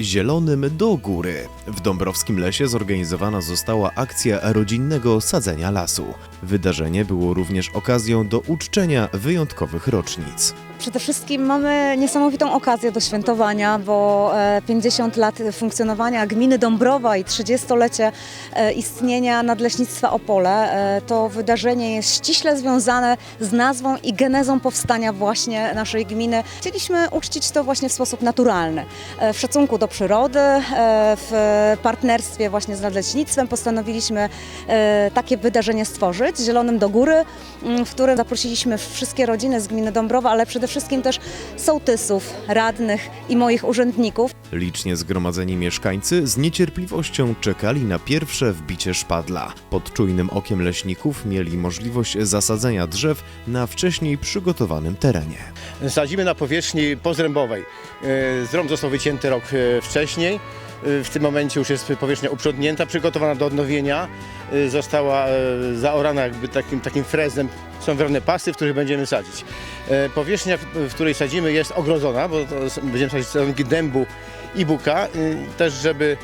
Zielonym do góry. W Dąbrowskim Lesie zorganizowana została akcja rodzinnego sadzenia lasu. Wydarzenie było również okazją do uczczenia wyjątkowych rocznic. Przede wszystkim mamy niesamowitą okazję do świętowania, bo e, 50 lat funkcjonowania gminy Dąbrowa i 30-lecie e, istnienia Nadleśnictwa Opole. E, To wydarzenie jest ściśle związane z nazwą i genezą powstania właśnie naszej gminy. Chcieliśmy uczcić to właśnie w sposób naturalny. E, W szacunku do przyrody, e, w partnerstwie właśnie z Nadleśnictwem postanowiliśmy e, takie wydarzenie stworzyć, Zielonym do Góry, w którym zaprosiliśmy wszystkie rodziny z gminy Dąbrowa, ale przede wszystkim też sołtysów, radnych i moich urzędników. Licznie zgromadzeni mieszkańcy z niecierpliwością czekali na pierwsze wbicie szpadla. Pod czujnym okiem leśników mieli możliwość zasadzenia drzew na wcześniej przygotowanym terenie. Sadzimy na powierzchni pozrębowej. E, Zrąb został wycięty rok e, wcześniej. E, W tym momencie już jest powierzchnia uprzątnięta, przygotowana do odnowienia. Została zaorana jakby takim, takim frezem. Są wyrwane pasy, w których będziemy sadzić. E, Powierzchnia, w- której sadzimy jest ogrodzona, bo będziemy sadzić sadzonki dębu i buka. E, Też, żeby,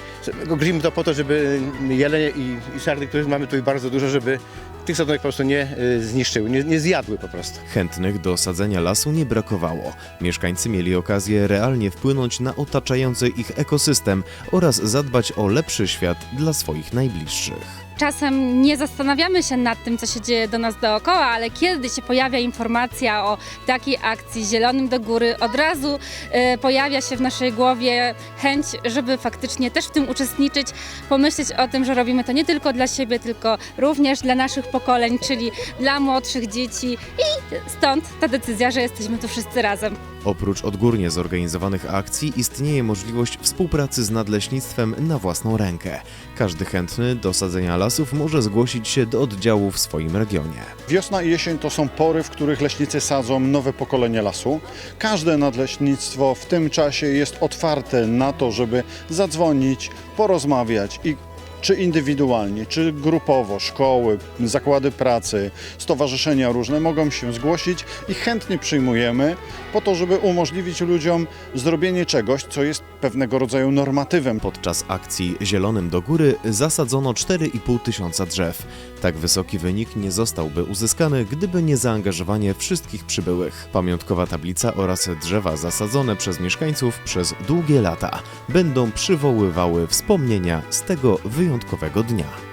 ogryzimy to po to, żeby jelenie i, i sarny, których mamy tutaj bardzo dużo, żeby tych sadzonek po prostu nie e, zniszczyły, nie, nie zjadły po prostu. Chętnych do sadzenia lasu nie brakowało. Mieszkańcy mieli okazję realnie wpłynąć na otaczający ich ekosystem oraz zadbać o lepszy świat dla swoich najbliższych. Czasem nie zastanawiamy się nad tym, co się dzieje do nas dookoła, ale kiedy się pojawia informacja o takiej akcji Zielonym do Góry, od razu e, pojawia się w naszej głowie chęć, żeby faktycznie też w tym uczestniczyć, pomyśleć o tym, że robimy to nie tylko dla siebie, tylko również dla naszych pokoleń, czyli dla młodszych dzieci i stąd ta decyzja, że jesteśmy tu wszyscy razem. Oprócz odgórnie zorganizowanych akcji istnieje możliwość współpracy z nadleśnictwem na własną rękę. Każdy chętny do sadzenia lasów może zgłosić się do oddziału w swoim regionie. Wiosna i jesień to są pory, w których leśnicy sadzą nowe pokolenie lasu. Każde nadleśnictwo w tym czasie jest otwarte na to, żeby zadzwonić, porozmawiać i czy indywidualnie, czy grupowo, szkoły, zakłady pracy, stowarzyszenia różne mogą się zgłosić i chętnie przyjmujemy po to, żeby umożliwić ludziom zrobienie czegoś, co jest pewnego rodzaju normatywem. Podczas akcji Zielonym do Góry zasadzono 4,5 tysiąca drzew. Tak wysoki wynik nie zostałby uzyskany, gdyby nie zaangażowanie wszystkich przybyłych. Pamiątkowa tablica oraz drzewa zasadzone przez mieszkańców przez długie lata będą przywoływały wspomnienia z tego wyjątkowego dnia.